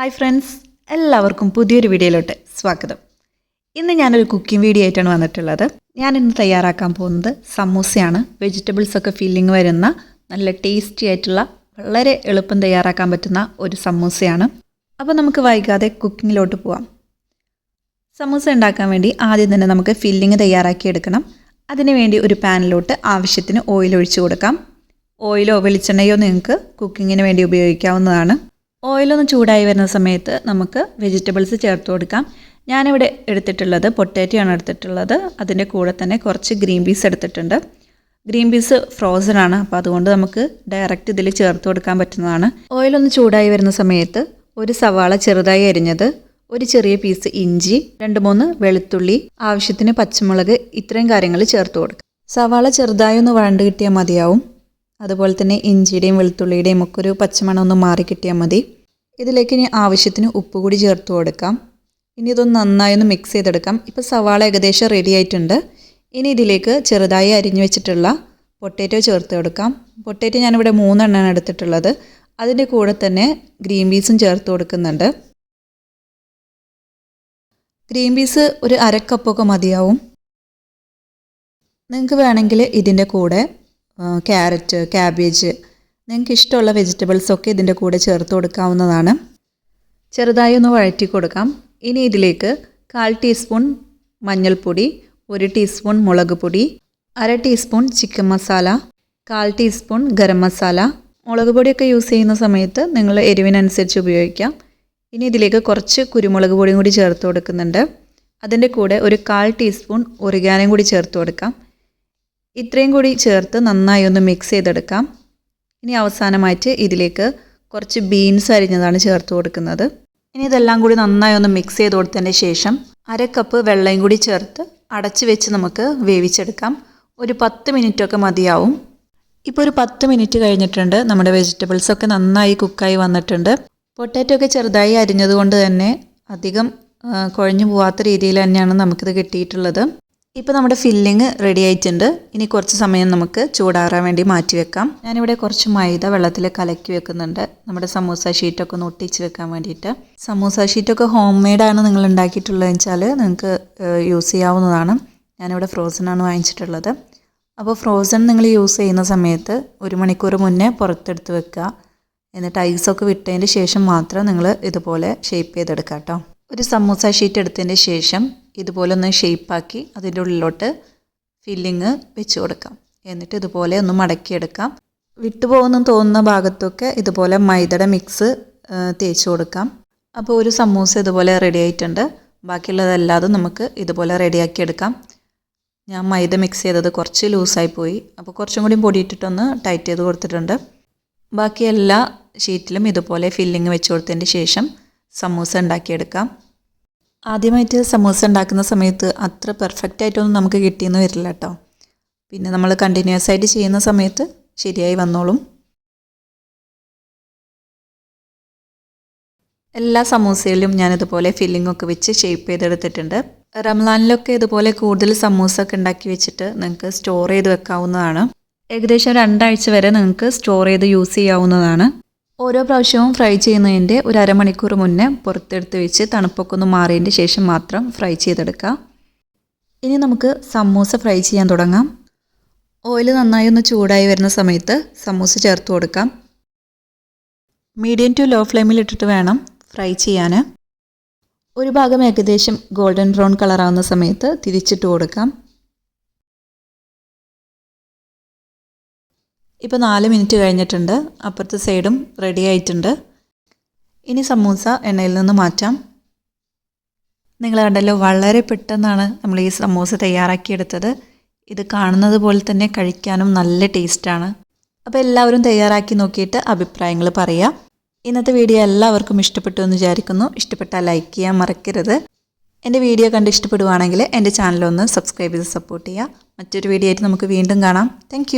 Hi friends എല്ലാവർക്കും പുതിയൊരു വീഡിയോയിലോട്ട് സ്വാഗതം. ഇന്ന് ഞാനൊരു കുക്കിംഗ് വീഡിയോ ആയിട്ടാണ് വന്നിട്ടുള്ളത്. ഞാൻ ഇന്ന് തയ്യാറാക്കാൻ പോകുന്നത് സമൂസയാണ്. വെജിറ്റബിൾസ് ഒക്കെ ഫില്ലിങ് വരുന്ന നല്ല ടേസ്റ്റി ആയിട്ടുള്ള വളരെ എളുപ്പം തയ്യാറാക്കാൻ പറ്റുന്ന ഒരു സമൂസയാണ്. അപ്പോൾ നമുക്ക് വൈകാതെ കുക്കിങ്ങിലോട്ട് പോവാം. സമൂസ ഉണ്ടാക്കാൻ വേണ്ടി ആദ്യം തന്നെ നമുക്ക് ഫില്ലിങ് തയ്യാറാക്കി എടുക്കണം. അതിനുവേണ്ടി ഒരു പാനിലോട്ട് ആവശ്യത്തിന് ഓയിൽ ഒഴിച്ചു കൊടുക്കാം. ഓയിലോ വെളിച്ചെണ്ണയോ നിങ്ങൾക്ക് കുക്കിങ്ങിന് വേണ്ടി ഉപയോഗിക്കാവുന്നതാണ്. ഓയിലൊന്ന് ചൂടായി വരുന്ന സമയത്ത് നമുക്ക് വെജിറ്റബിൾസ് ചേർത്ത് കൊടുക്കാം. ഞാനിവിടെ എടുത്തിട്ടുള്ളത് പൊട്ടാറ്റോ ആണ് എടുത്തിട്ടുള്ളത്. അതിന്റെ കൂടെ തന്നെ കുറച്ച് ഗ്രീൻ പീസ് എടുത്തിട്ടുണ്ട്. ഗ്രീൻ പീസ് ഫ്രോസൺ ആണ് അപ്പോൾ അതുകൊണ്ട് നമുക്ക് ഡയറക്റ്റ് ഇതിൽ ചേർത്ത് കൊടുക്കാൻ പറ്റുന്നതാണ്. ഓയിലൊന്ന് ചൂടായി വരുന്ന സമയത്ത് ഒരു സവാള ചെറുതായി അരിഞ്ഞത് ഒരു ചെറിയ പീസ് ഇഞ്ചി രണ്ട് മൂന്ന് വെളുത്തുള്ളി ആവശ്യത്തിന് പച്ചമുളക് ഇത്രയും കാര്യങ്ങൾ ചേർത്ത് കൊടുക്കുക സവാള ചെറുതായി ഒന്ന് വഴണ്ട് കിട്ടിയാൽ മതിയാവും. അതുപോലെ തന്നെ ഇഞ്ചിയുടെയും വെളുത്തുള്ളിയുടെയും ഒക്കെ ഒരു പച്ചമണം ഒന്ന് മാറി കിട്ടിയാൽ മതി. ഇതിലേക്ക് ഇനി ആവശ്യത്തിന് ഉപ്പ് കൂടി ചേർത്ത് കൊടുക്കാം. ഇനി ഇതൊന്ന് നന്നായി ഒന്ന് മിക്സ് ചെയ്തെടുക്കാം. ഇപ്പോൾ സവാള ഏകദേശം റെഡി ആയിട്ടുണ്ട്. ഇനി ഇതിലേക്ക് ചെറുതായി അരിഞ്ഞു വെച്ചിട്ടുള്ള പൊട്ടേറ്റോ ചേർത്ത് കൊടുക്കാം. പൊട്ടേറ്റോ ഞാനിവിടെ മൂന്നെണ്ണമാണ് എടുത്തിട്ടുള്ളത്. അതിന്റെ കൂടെ തന്നെ ഗ്രീൻ പീസും ചേർത്ത് കൊടുക്കുന്നുണ്ട്. ഗ്രീൻ പീസ് ഒരു അരക്കപ്പൊക്കെ മതിയാവും. നിങ്ങൾക്ക് വേണമെങ്കിൽ ഇതിന്റെ കൂടെ ക്യാരറ്റ് ക്യാബേജ് നിങ്ങൾക്ക് ഇഷ്ടമുള്ള വെജിറ്റബിൾസൊക്കെ ഇതിന്റെ കൂടെ ചേർത്ത് കൊടുക്കാവുന്നതാണ്. ചെറുതായി ഒന്ന് വഴറ്റി കൊടുക്കാം. ഇനി ഇതിലേക്ക് കാൽ ടീസ്പൂൺ മഞ്ഞൾപ്പൊടി ഒരു ടീസ്പൂൺ മുളക് പൊടി അര ടീസ്പൂൺ ചിക്കൻ മസാല കാൽ ടീസ്പൂൺ ഗരം മസാല മുളക് പൊടിയൊക്കെ യൂസ് ചെയ്യുന്ന സമയത്ത് നിങ്ങൾ എരിവിനനുസരിച്ച് ഉപയോഗിക്കാം. ഇനി ഇതിലേക്ക് കുറച്ച് കുരുമുളക് പൊടിയും കൂടി ചേർത്ത് കൊടുക്കുന്നുണ്ട്. അതിന്റെ കൂടെ ഒരു കാൽ ടീസ്പൂൺ ഒറിഗാനും കൂടി ചേർത്ത് കൊടുക്കാം. ഇത്രയും കൂടി ചേർത്ത് നന്നായി ഒന്ന് മിക്സ് ചെയ്തെടുക്കാം. ഇനി അവസാനമായിട്ട് ഇതിലേക്ക് കുറച്ച് ബീൻസ് അരിഞ്ഞതാണ് ചേർത്ത് കൊടുക്കുന്നത്. ഇനി ഇതെല്ലാം കൂടി നന്നായി ഒന്ന് മിക്സ് ചെയ്ത് കൊടുത്തതിന് ശേഷം അര കപ്പ് വെള്ളയും കൂടി ചേർത്ത് അടച്ച് വെച്ച് നമുക്ക് വേവിച്ചെടുക്കാം. ഒരു പത്ത് മിനിറ്റൊക്കെ മതിയാവും. ഇപ്പോൾ ഒരു പത്ത് മിനിറ്റ് കഴിഞ്ഞിട്ടുണ്ട്. നമ്മുടെ വെജിറ്റബിൾസ് ഒക്കെ നന്നായി കുക്കായി വന്നിട്ടുണ്ട്. പൊട്ടാറ്റോ ഒക്കെ ചെറുതായി അരിഞ്ഞതുകൊണ്ട് തന്നെ അധികം കുഴഞ്ഞു പോവാത്ത രീതിയിൽ തന്നെയാണ് നമുക്കിത് കിട്ടിയിട്ടുള്ളത്. ഇപ്പോൾ നമ്മുടെ ഫില്ലിങ് റെഡി ആയിട്ടുണ്ട്. ഇനി കുറച്ച് സമയം നമുക്ക് ചൂടാറാൻ വേണ്ടി മാറ്റി വെക്കാം. ഞാനിവിടെ കുറച്ച് മൈദ വെള്ളത്തിൽ കലക്കി വെക്കുന്നുണ്ട്. നമ്മുടെ സമൂസ ഷീറ്റൊക്കെ ഒന്ന് ഒട്ടിച്ച് വെക്കാൻ വേണ്ടിയിട്ട്. സമൂസ ഷീറ്റൊക്കെ ഹോം മെയ്ഡാണ് നിങ്ങൾ ഉണ്ടാക്കിയിട്ടുള്ളത് വെച്ചാൽ നിങ്ങൾക്ക് യൂസ് ചെയ്യാവുന്നതാണ്. ഞാനിവിടെ ഫ്രോസൺ ആണ് വാങ്ങിച്ചിട്ടുള്ളത്. അപ്പോൾ ഫ്രോസൺ നിങ്ങൾ യൂസ് ചെയ്യുന്ന സമയത്ത് ഒരു മണിക്കൂർ മുന്നേ പുറത്തെടുത്ത് വെക്കുക. എന്നിട്ട് ഐസൊക്കെ വിട്ടതിന്റെ ശേഷം മാത്രം നിങ്ങൾ ഇതുപോലെ ഷേപ്പ് ചെയ്തെടുക്കുക കേട്ടോ. ഒരു സമൂസ ഷീറ്റ് എടുത്തതിന്റെ ശേഷം ഇതുപോലെ ഒന്ന് ഷേപ്പാക്കി അതിന്റെ ഉള്ളിലോട്ട് ഫില്ലിങ് വെച്ച് കൊടുക്കാം. എന്നിട്ട് ഇതുപോലെ ഒന്ന് മടക്കിയെടുക്കാം. വിട്ടുപോകുന്നു തോന്നുന്ന ഭാഗത്തൊക്കെ ഇതുപോലെ മൈദയുടെ മിക്സ് തേച്ച് കൊടുക്കാം. അപ്പോൾ ഒരു സമൂസ ഇതുപോലെ റെഡി ആയിട്ടുണ്ട്. ബാക്കിയുള്ളതല്ലാതെ നമുക്ക് ഇതുപോലെ റെഡിയാക്കി എടുക്കാം. ഞാൻ മൈദ മിക്സ് ചെയ്തത് കുറച്ച് ലൂസായി പോയി. അപ്പോൾ കുറച്ചും കൂടി പൊടി പൊടിയിട്ടിട്ടൊന്ന് ടൈറ്റ് ചെയ്ത് കൊടുത്തിട്ടുണ്ട്. ബാക്കി എല്ലാ ഷീറ്റിലും ഇതുപോലെ ഫില്ലിങ് വെച്ച് കൊടുത്തതിന്റെ ശേഷം സമൂസ ഉണ്ടാക്കിയെടുക്കാം. ആദ്യമായിട്ട് സമൂസ ഉണ്ടാക്കുന്ന സമയത്ത് അത്ര പെർഫെക്റ്റ് ആയിട്ടൊന്നും നമുക്ക് കിട്ടിയെന്ന് വരില്ല കേട്ടോ. പിന്നെ നമ്മൾ കണ്ടിന്യൂസ് ആയിട്ട് ചെയ്യുന്ന സമയത്ത് ശരിയായി വന്നോളും. എല്ലാ സമൂസയിലും ഞാനിതുപോലെ ഫില്ലിംഗ് ഒക്കെ വെച്ച് ഷേപ്പ് ചെയ്തെടുത്തിട്ടുണ്ട്. റംലാനിലൊക്കെ ഇതുപോലെ കൂടുതൽ സമൂസ ഒക്കെ ഉണ്ടാക്കി വെച്ചിട്ട് നിങ്ങൾക്ക് സ്റ്റോർ ചെയ്ത് വെക്കാവുന്നതാണ്. ഏകദേശം രണ്ടാഴ്ച വരെ നിങ്ങൾക്ക് സ്റ്റോർ ചെയ്ത് യൂസ് ചെയ്യാവുന്നതാണ്. ഓരോ പ്രാവശ്യവും ഫ്രൈ ചെയ്യുന്നതിന്റെ ഒരു അരമണിക്കൂർ മുന്നേ പുറത്തെടുത്ത് വെച്ച് തണുപ്പൊക്കെ ഒന്ന് മാറിയതിന്റെ ശേഷം മാത്രം ഫ്രൈ ചെയ്തെടുക്കാം. ഇനി നമുക്ക് സമൂസ ഫ്രൈ ചെയ്യാൻ തുടങ്ങാം. ഓയിൽ നന്നായി ഒന്ന് ചൂടായി വരുന്ന സമയത്ത് സമൂസ ചേർത്ത് കൊടുക്കാം. മീഡിയം ടു ലോ ഫ്ലെയിമിൽ ഇട്ടിട്ട് വേണം ഫ്രൈ ചെയ്യാൻ. ഒരു ഭാഗം ഏകദേശം ഗോൾഡൻ ബ്രൗൺ കളറാവുന്ന സമയത്ത് തിരിച്ചിട്ട് കൊടുക്കാം. ഇപ്പോൾ നാല് മിനിറ്റ് കഴിഞ്ഞിട്ടുണ്ട്. അപ്പുറത്തെ സൈഡും റെഡി ആയിട്ടുണ്ട്. ഇനി സമൂസ എണ്ണയിൽ നിന്ന് മാറ്റാം. നിങ്ങൾ കണ്ടല്ലോ വളരെ പെട്ടെന്നാണ് നമ്മൾ ഈ സമൂസ തയ്യാറാക്കിയെടുത്തത്. ഇത് കാണുന്നത് പോലെ തന്നെ കഴിക്കാനും നല്ല ടേസ്റ്റാണ് അപ്പോൾ എല്ലാവരും തയ്യാറാക്കി നോക്കിയിട്ട് അഭിപ്രായങ്ങൾ പറയാം. ഇന്നത്തെ വീഡിയോ എല്ലാവർക്കും ഇഷ്ടപ്പെട്ടു എന്ന് വിചാരിക്കുന്നു. ഇഷ്ടപ്പെട്ടാൽ ലൈക്ക് ചെയ്യാൻ മറക്കരുത്. എന്റെ വീഡിയോ കണ്ട് ഇഷ്ടപ്പെടുവാണെങ്കിൽ എന്റെ ചാനലൊന്ന് സബ്സ്ക്രൈബ് ചെയ്ത് സപ്പോർട്ട് ചെയ്യുക മറ്റൊരു വീഡിയോ ആയിട്ട് നമുക്ക് വീണ്ടും കാണാം. താങ്ക്